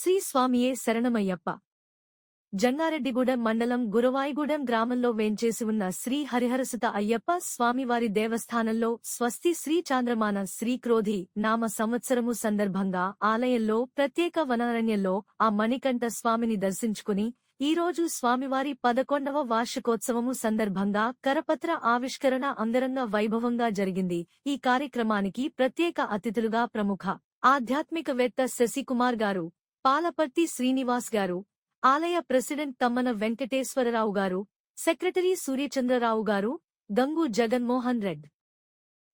శ్రీ స్వామియే శరణమయ్యప్ప. జంగారెడ్డిగూడెం మండలం గురవాయిగూడెం గ్రామంలో వేంచేసి ఉన్న శ్రీ హరిహరసుత అయ్యప్ప స్వామివారి దేవస్థానంలో స్వస్తి శ్రీ చాంద్రమాన శ్రీ క్రోధి నామ సంవత్సరము సందర్భంగా ఆలయంలో ప్రత్యేక వనారణ్యంలో ఆ మణికంఠ స్వామిని దర్శించుకుని ఈ రోజు స్వామివారి పదకొండవ వార్షికోత్సవము సందర్భంగా కరపత్ర ఆవిష్కరణ అందరంగ వైభవంగా జరిగింది. ఈ కార్యక్రమానికి ప్రత్యేక అతిథులుగా ప్రముఖ ఆధ్యాత్మికవేత్త శశికుమార్ గారు పాలపర్తి శ్రీనివాస్ గారు ఆలయ ప్రెసిడెంట్ తమ్మన వెంకటేశ్వరరావు గారు సెక్రటరీ సూర్యచంద్రరావు గారు గంగు జగన్మోహన్ రెడ్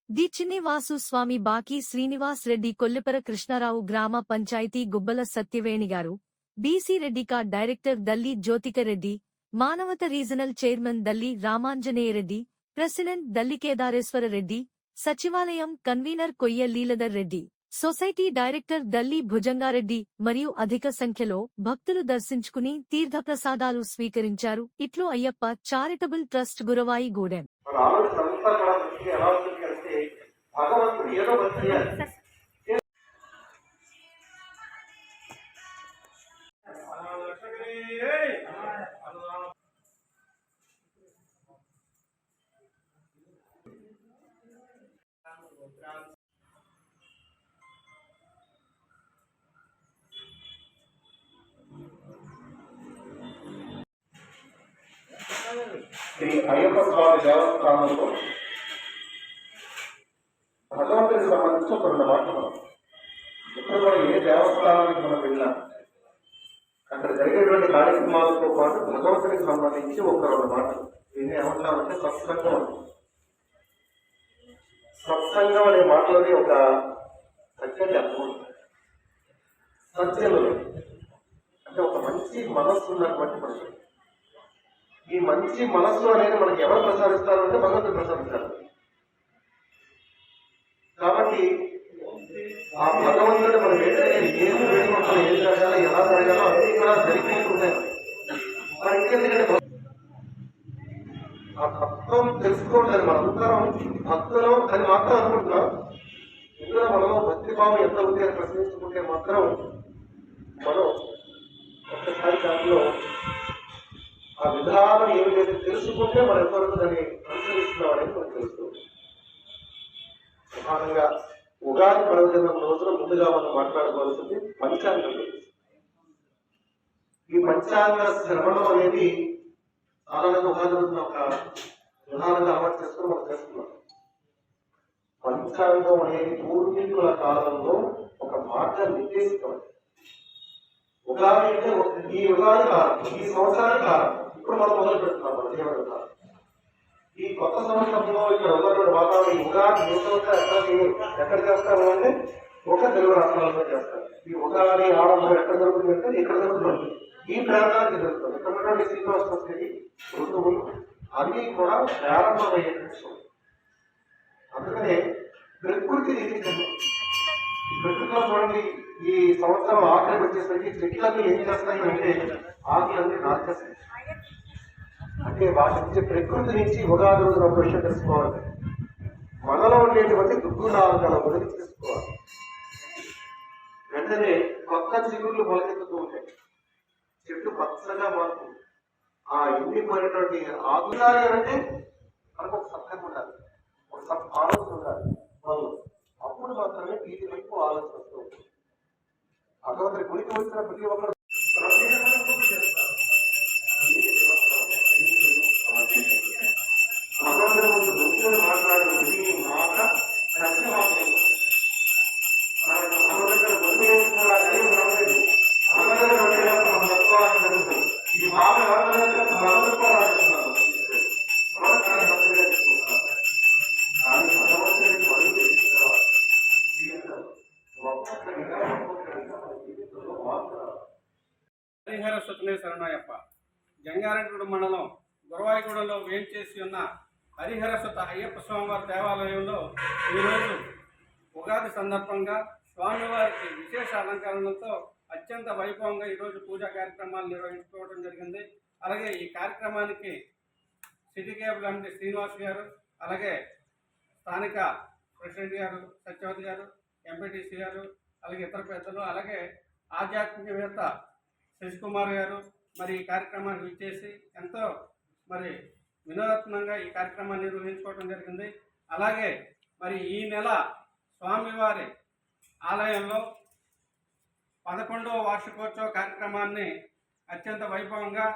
ది చిన్నివాసు స్వామి బాకీ శ్రీనివాస్ రెడ్డి కొల్లిపర కృష్ణారావు గ్రామ పంచాయతీ గుబ్బల సత్యవేణి గారు BC రెడ్డికా director Dalli Jyothikareddy Manavata regional chairman Dalli Ramanjaneyareddy president Dalli Kedareswara Reddy సచివాలయం convener Koyya Leeladhar Reddy. Society director Dalli Bhujangareddy మరియు అధిక సంఖ్యలో భక్తులు దర్శించుకుని తీర్థప్రసాదాలు స్వీకరించారు. ఇట్లో అయ్యప్ప చారిటబుల్ ట్రస్ట్ గురవాయి గూడెం శ్రీ అయ్యప్ప స్వామి దేవస్థానంలో భగవంతుడికి సంబంధించి ఒక రెండు మాటలు మనం ఇప్పుడు కూడా ఏ దేవస్థానానికి మనం వెళ్ళినా అక్కడ జరిగేటువంటి కార్యక్రమాలతో పాటు భగవంతుడికి సంబంధించి ఒక రెండు మాటలు దీన్ని ఏమంటామంటే సత్సంగం అంటాం. సత్సంగం అనే మాటలోని ఒక చక్కటి అర్థం ఉంది. అంటే ఒక మంచి మనస్సు ఉన్నటువంటి మనుషులు ఈ మంచి మనస్సు అనేది మనకి ఎవరు ప్రసాదిస్తారు అంటే భగవంతుడు ప్రసాదిస్తారు. కాబట్టి ఆ భగవంతుడు మనం ఏంటంటే ఏం వేడుకుంటాం ఏం జరగాలి ఎలా జరగాలో అన్ని కూడా జరిగిపోతున్నాయి మరి ఇంకెందుకంటే ఆ తత్వం తెలుసుకోవట్లేదు మనందరం భక్తులు అని మాత్రం అనుకుంటున్నాం. ఇందులో మనలో భక్తిభావం ఎంత ఉంది అని ప్రశ్నించుకుంటే మాత్రం మనం ఒక్కసారి దాంట్లో ఆ విధానం ఏమి లేదు తెలుసుకుంటే మనం ఎంతవరకు దాన్ని అనుసరిస్తున్నాం మనకు తెలుస్తుంది ప్రధానంగా ఉగాది పర్వదినం రోజున ముందుగా మనం మాట్లాడుకోవాల్సింది పంచాంగం ఈ పంచాంగ శ్రవణం అనేది సాధారణంగా ఉగాది రోజున ఒక విధానంగా అలవాటు చేసుకుని మనం చేస్తున్నాం. పంచాంగం అనేది పూర్వీకుల కాలంలో ఒక మార్గ నిర్దేశితం ఉగాది అంటే ఈ ఉగాది కాలం ఈ సంవత్సరానికి కాలం. ఇప్పుడు మనం మొదలు పెడుతున్నాం మన జీవన ఈ కొత్త సంవత్సరంలో ఇక్కడ ఉన్నటువంటి వాతావరణం ఉగాది నూతనంగా ఎక్కడ ఎక్కడ చేస్తారు అంటే ఒక తెలుగు రాష్ట్రాల్లో చేస్తారు. ఈ ఉగాది ఆడంబరం ఎక్కడ జరుగుతుంది అంటే ఇక్కడ జరుగుతుంది. ఈ ప్రాంతానికి జరుగుతుంది. ఇక్కడ ఉన్నటువంటి శ్రీనివాస స్థితి ఋతువులు అన్నీ కూడా ప్రారంభమయ్యేటువంటి సమయం. అందుకనే ప్రకృతి నిధించండి ప్రకృతిలో చూడండి ఈ సంవత్సరం ఆకలి వచ్చేసరికి చెట్లన్నీ ఏం చేస్తాయి అంటే ఆకులన్నీ నాచేస్తాయి అంటే వాటి నుంచి ప్రకృతి నుంచి ఉగాది రోజున ఒక తెలుసుకోవాలి. మనలో ఉండేటువంటి దుర్గుణాలను గురించి తెలుసుకోవాలి. వెంటనే కొత్త చిగుళ్ళు మొలకెత్తుతూ ఉంటాయి. చెట్టు పచ్చగా మారుతుంది ఆ ఇంటి మారినటువంటి ఆధునాలు అంటే మనకు ఒక సత్యం ఉండాలి. ఒక సత్ ఆలోచన ఉండాలి. వాళ్ళు అప్పుడు మాత్రమే వీటి వైపు ఆలోచన వస్తూ ఉంటుంది. భగవంతుడి గురికి వచ్చిన ప్రతి ఒక్కరు భగవంతుడి భక్తులు మాట్లాడే ప్రతి మాట సత్యమాత్రం మన దగ్గర గుర్తు చేసుకోవడానికి మనలేదు మన ఈ మాట భగవంతుడు కానీ భగవంతుడికి హరిహర సుతనే శరణయ్యప్ప జంగారెడ్డి మండలం గురవాయిగూడలో వేంచేసి ఉన్న హరిహరసుత అయ్యప్ప స్వామివారి దేవాలయంలో ఈరోజు ఉగాది సందర్భంగా స్వామివారికి విశేష అలంకరణలతో అత్యంత వైభవంగా ఈరోజు పూజా కార్యక్రమాలు నిర్వహించుకోవడం జరిగింది. అలాగే ఈ కార్యక్రమానికి సిటీ కేబుల్ ఎండి శ్రీనివాస్ గారు అలాగే స్థానిక ప్రెసిడెంట్ గారు సత్యవతి గారు ఎంపీటీసీ గారు అలాగే ఇతర పెద్దలు అలాగే ఆధ్యాత్మికవేత్త శశికుమార్ గారు మరి ఈ కార్యక్రమాన్ని విచ్చేసి ఎంతో మరి వినోదాత్మకంగా ఈ కార్యక్రమాన్ని నిర్వహించుకోవడం జరిగింది. అలాగే మరి ఈ నెల స్వామివారి ఆలయంలో పదకొండవ వార్షికోత్సవ కార్యక్రమాన్ని అత్యంత వైభవంగా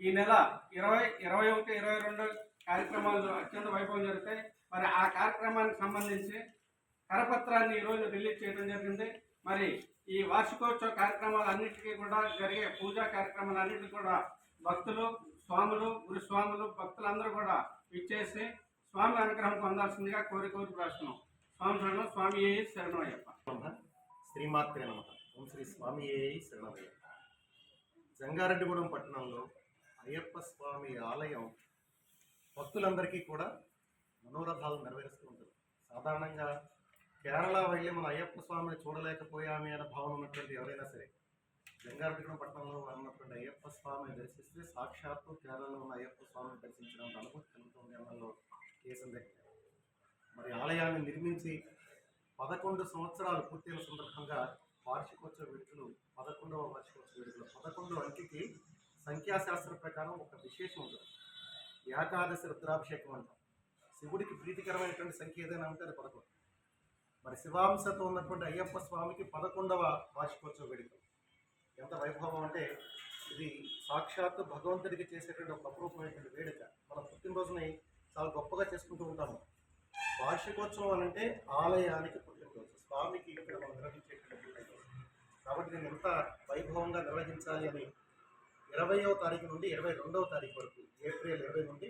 ఈ నెల ఇరవై ఇరవై ఒకటి ఇరవై రెండు కార్యక్రమాలు అత్యంత వైభవం జరుగుతాయి మరి ఆ కార్యక్రమానికి సంబంధించి కరపత్రాన్ని ఈరోజు రిలీజ్ చేయడం జరిగింది. మరి ఈ వార్షికోత్సవ కార్యక్రమాలన్నిటికీ కూడా జరిగే పూజా కార్యక్రమాలన్నిటికీ కూడా భక్తులు స్వాములు గురుస్వాములు భక్తులందరూ కూడా ఇచ్చేసి స్వామి అనుగ్రహం పొందాల్సిందిగా కోరి కోరి ప్రశ్నం స్వామి శరణం స్వామి ఏ శరణం శ్రీమాత్రే నమ. ఓం శ్రీ స్వామి శరణమయ్య జంగారెడ్డిగూడెం పట్టణంలో అయ్యప్ప స్వామి ఆలయం భక్తులందరికీ కూడా మనోరథాలు నెరవేరుస్తూ ఉంటుంది. సాధారణంగా కేరళ వెళ్ళి మన అయ్యప్ప స్వామిని చూడలేకపోయామే అనే భావన ఉన్నటువంటి ఎవరైనా సరే జంగారెడ్డిగూడెం పట్టణంలో ఉన్నటువంటి అయ్యప్ప స్వామిని దర్శిస్తే సాక్షాత్తు కేరళలో ఉన్న అయ్యప్ప స్వామిని దర్శించడం అనుభూతి కలుగుతుంది అన్నలో కేసం దగ్గర. మరి ఆలయాన్ని నిర్మించి పదకొండు సంవత్సరాలు పూర్తయిన సందర్భంగా వార్షికోత్సవ వేడుకలు పదకొండవ వార్షికోత్సవ వేడుకలు పదకొండు అంకెకి సంఖ్యాశాస్త్ర ప్రకారం ఒక విశేషం ఉంటుంది. ఏకాదశి రుద్రాభిషేకం అంటాం. శివుడికి ప్రీతికరమైనటువంటి సంఖ్య ఏదైనా ఉంటే అది పదకొండు. మరి శివాంశతో ఉన్నటువంటి అయ్యప్ప స్వామికి పదకొండవ వార్షికోత్సవ వేడుకలు. ఎంత వైభవం అంటే ఇది సాక్షాత్తు భగవంతుడికి చేసేటువంటి ఒక అపరూపమైనటువంటి వేడుక. మన పుట్టినరోజుని చాలా గొప్పగా చేసుకుంటూ ఉంటాము. వార్షికోత్సవం అని అంటే ఆలయానికి పుట్టినరోజు. స్వామికి ఇక్కడ మనం నిర్వహించేటువంటి కాబట్టి నేను ఎంత వైభవంగా నిర్వహించాలి అని ఇరవయో తారీఖు నుండి ఇరవై రెండవ తారీఖు వరకు ఏప్రిల్ ఇరవై నుండి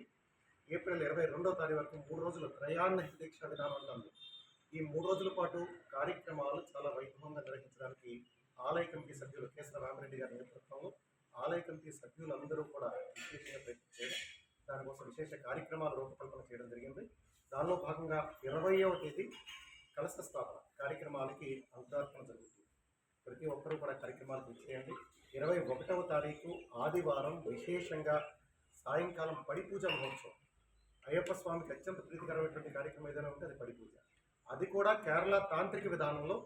ఏప్రిల్ ఇరవై రెండవ తారీఖు వరకు మూడు రోజులు ప్రయాణ దీక్ష విధానం ఉంటుంది. ఈ మూడు రోజుల పాటు కార్యక్రమాలు చాలా వైభవంగా నిర్వహించడానికి ఆలయ కమిటీ సభ్యులు కేసర రామరెడ్డి గారి నేతృత్వంలో ఆలయ కమిటీ సభ్యులందరూ కూడా విశేషంగా ప్రయత్నం చేయడం దానికోసం విశేష కార్యక్రమాలు రూపకల్పన చేయడం జరిగింది. దానిలో భాగంగా ఇరవయవ తేదీ కలశ స్థాపన కార్యక్రమాలకి అంకురార్పణ జరుగుతుంది. ప్రతి ఒక్కరూ కూడా కార్యక్రమాలు చేయండి. ఇరవై ఒకటవ తారీఖు ఆదివారం విశేషంగా సాయంకాలం పడి పూజ మహోత్సవం. అయ్యప్ప స్వామికి అత్యంత ప్రీతికరమైనటువంటి కార్యక్రమం ఏదైనా ఉంటే అది పడి పూజ. అది కూడా కేరళ తాంత్రిక విధానంలో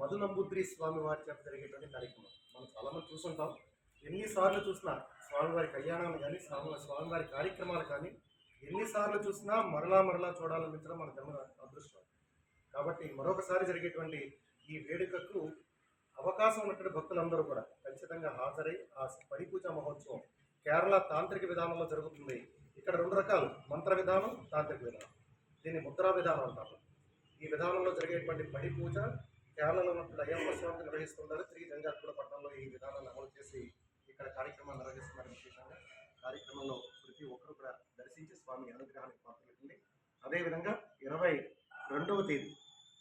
మధునంబుద్రి స్వామి వారి చేత జరిగేటువంటి కార్యక్రమం. మనం చాలామంది చూసుంటాం ఎన్నిసార్లు చూసినా స్వామివారి కళ్యాణాలు కానీ స్వామి స్వామివారి కార్యక్రమాలు కానీ ఎన్నిసార్లు చూసినా మరలా మరలా చూడాలనిపించడం మన జన్మ అదృష్టం. కాబట్టి మరొకసారి జరిగేటువంటి ఈ వేడుకకు అవకాశం ఉన్నటువంటి భక్తులందరూ కూడా ఖచ్చితంగా హాజరై ఆ పరిపూజ మహోత్సవం కేరళ తాంత్రిక విధానంలో జరుగుతుంది. ఇక్కడ రెండు రకాలు. మంత్ర విధానం తాంత్రిక విధానం. దీన్ని ముద్రా విధానం అంటారు. ఈ విధానంలో జరిగేటువంటి పడి పూజ కేరళలో ఉన్నటువంటి అయ్యప్ప స్వామి నిర్వహిస్తుంటారు. శ్రీ జంగార్పుల పట్టణంలో ఈ విధానాన్ని అమలు చేసి ఇక్కడ కార్యక్రమాలు నిర్వహిస్తున్నారు విశేషంగా. కార్యక్రమంలో ప్రతి ఒక్కరు కూడా దర్శించి స్వామి అనుగ్రహానికి పాత్రలుంది అదేవిధంగా ఇరవై రెండవ తేదీ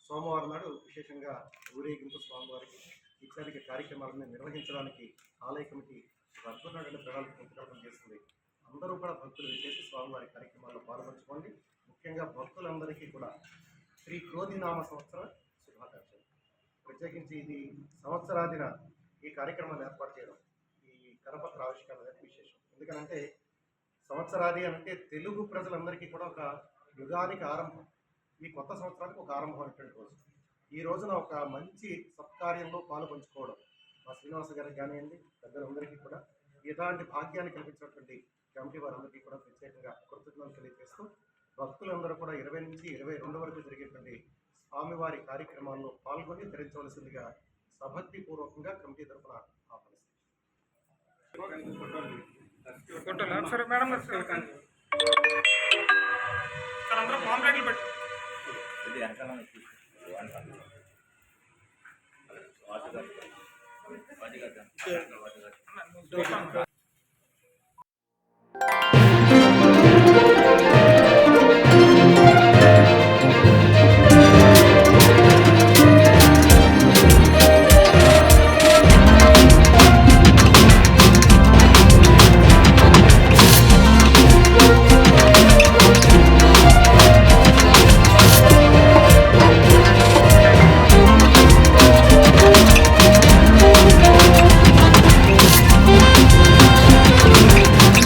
సోమవారం నాడు విశేషంగా ఊరేగింపు స్వామివారికి ఇత్యాది కార్యక్రమాలను నిర్వహించడానికి ఆలయ కమిటీ ఒక అద్భుతమైన ప్రణాళిక రూపకల్పన చేస్తుంది. అందరూ కూడా భక్తులు విచ్చేసి స్వామివారి కార్యక్రమాల్లో పాల్పంచుకోండి. ముఖ్యంగా భక్తులందరికీ కూడా శ్రీ క్రోధినామ సంవత్సర శుభాకాంక్షలు. ప్రత్యేకించి ఇది సంవత్సరాదిన ఈ కార్యక్రమాన్ని ఏర్పాటు చేయడం ఈ కరపత్ర ఆవిష్కరణ అనేది విశేషం. ఎందుకంటే సంవత్సరాది అంటే తెలుగు ప్రజలందరికీ కూడా ఒక యుగానికి ఆరంభం. ఈ కొత్త సంవత్సరానికి ఒక ఆరంభం ఆరంభమైనటువంటి రోజు. ఈ రోజున ఒక మంచి సత్కార్యంలో పాలు పంచుకోవడం మా శ్రీనివాస గారికి కానివ్వండి పెద్దలందరికీ కూడా ఇలాంటి భాగ్యాన్ని కల్పించినటువంటి కమిటీ వారందరికీ కూడా ప్రత్యేకంగా కృతజ్ఞతలు తెలియజేస్తూ భక్తులందరూ కూడా ఇరవై నుంచి ఇరవై రెండు వరకు జరిగేటువంటి స్వామివారి కార్యక్రమాల్లో పాల్గొని ధరించవలసిందిగా సభక్తి పూర్వకంగా కమిటీ తరఫున ఆహ్వానిస్తారు